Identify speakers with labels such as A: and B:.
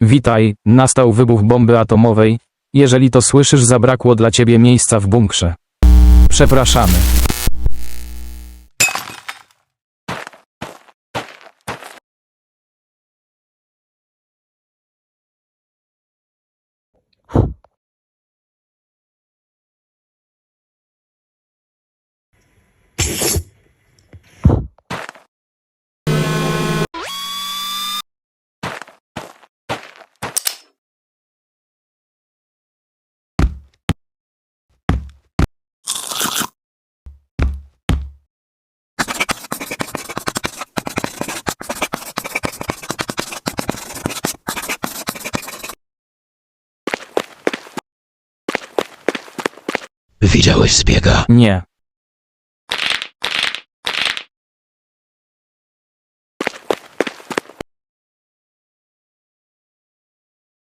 A: Witaj, nastał wybuch bomby atomowej. Jeżeli to słyszysz, zabrakło dla ciebie miejsca w bunkrze. Przepraszamy.
B: Widziałeś zbiega?
A: Nie.